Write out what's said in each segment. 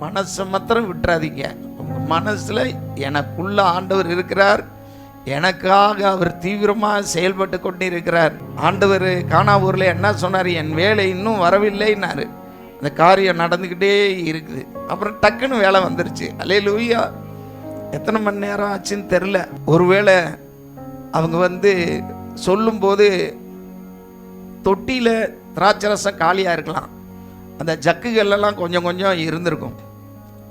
மனசை மாத்திரம் விட்டுறாதீங்க. உங்கள் மனசில் எனக்குள்ள ஆண்டவர் இருக்கிறார். எனக்காக அவர் தீவிரமாக செயல்பட்டு கொண்டு இருக்கிறார் ஆண்டவர் காணாவூரில் என்ன சொன்னார்? என் வேலை இன்னும் வரவில்லைன்னாரு. அந்த காரியம் நடந்துக்கிட்டே இருக்குது. அப்புறம் டக்குன்னு வேலை வந்துருச்சு. அலே லூயா எத்தனை மணி நேரம் ஆச்சுன்னு தெரில ஒருவேளை அவங்க வந்து சொல்லும்போது தொட்டியில் திராட்சை ரசம் காலியாக இருக்கலாம். அந்த ஜக்குகள் எல்லாம் கொஞ்சம் கொஞ்சம் இருந்திருக்கும்.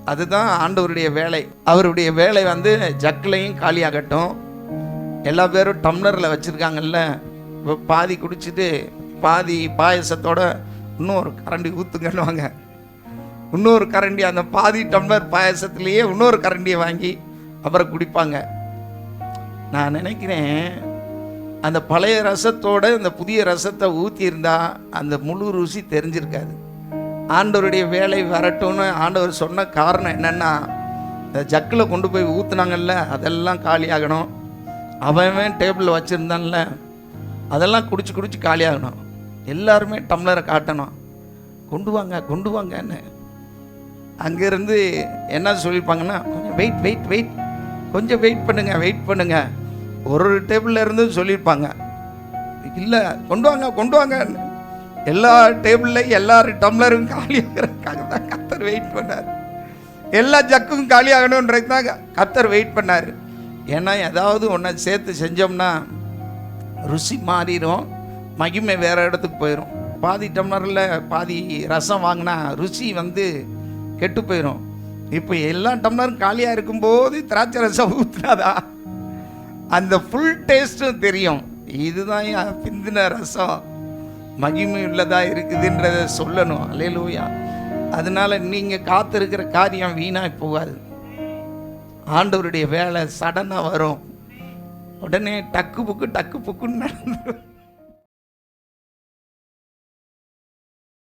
அதுதான் ஆண்டவருடைய வேலை. அவருடைய வேலை வந்து ஜக்குலையும் காலியாகட்டும். எல்லா பேரும் டம்ளரில் வச்சுருக்காங்கல்ல. பாதி குடிச்சிட்டு பாதி பாயசத்தோட இன்னொரு கரண்டி ஊற்றுங்கன்னுவாங்க இன்னொரு கரண்டி அந்த பாதி டம்ளர் பாயசத்துலேயே இன்னொரு கரண்டியை வாங்கி அப்புறம் குடிப்பாங்க. நான் நினைக்கிறேன் அந்த பழைய ரசத்தோட இந்த புதிய ரசத்தை ஊற்றியிருந்தா அந்த முழு ருசி தெரிஞ்சிருக்காது. ஆண்டவருடைய வேலை வரட்டும்னு ஆண்டவர் சொன்ன காரணம் என்னென்னா இந்த ஜக்கில் கொண்டு போய் ஊற்றுனாங்கல்ல அதெல்லாம் காலியாகணும் அவன் டேபிளில் வச்சுருந்தான்ல அதெல்லாம் குடிச்சு குடிச்சு காலியாகணும் எல்லாருமே டம்ளரை காட்டணும். கொண்டு வாங்க கொண்டு வாங்கன்னு. அங்கேருந்து என்ன சொல்லியிருப்பாங்கன்னா கொஞ்சம் வெயிட் வெயிட் வெயிட் கொஞ்சம் வெயிட் பண்ணுங்கள் வெயிட் பண்ணுங்கள் ஒரு ஒரு டேபிளில் இருந்து சொல்லியிருப்பாங்க. இல்லை கொண்டு வாங்க கொண்டு வாங்கன்னு. எல்லா டேபிள்லையும் எல்லாரும் டம்ளரும் காலியாகிறதுக்காக தான் கத்தர் வெயிட் பண்ணார். எல்லா ஜக்கும் காலியாகணுன்றது தான் கத்தர் வெயிட் பண்ணார். ஏன்னா ஏதாவது ஒன்றை சேர்த்து செஞ்சோம்னா ருசி மாறிடும் மகிமை வேறு இடத்துக்கு போயிடும் பாதி டம்ளரில் பாதி ரசம் வாங்கினா ருசி வந்து கெட்டு போயிடும் இப்போ எல்லா டம்ளரும் காலியாக இருக்கும்போது திராட்சை ரசம் ஊற்றுனாதா அந்த ஃபுல் டேஸ்ட்டும் தெரியும். இதுதான் பிந்தின ரசம். மகிமை உள்ளதா இருக்குதுன்றத சொல்லணும். அலையலூயா அதனால நீங்கள் காத்திருக்கிற காரியம் வீணாய் போகாது. ஆண்டவருடைய வேலை சடனாக வரும். உடனே டக்கு புக்கு டக்கு புக்குன்னு நடந்துடும்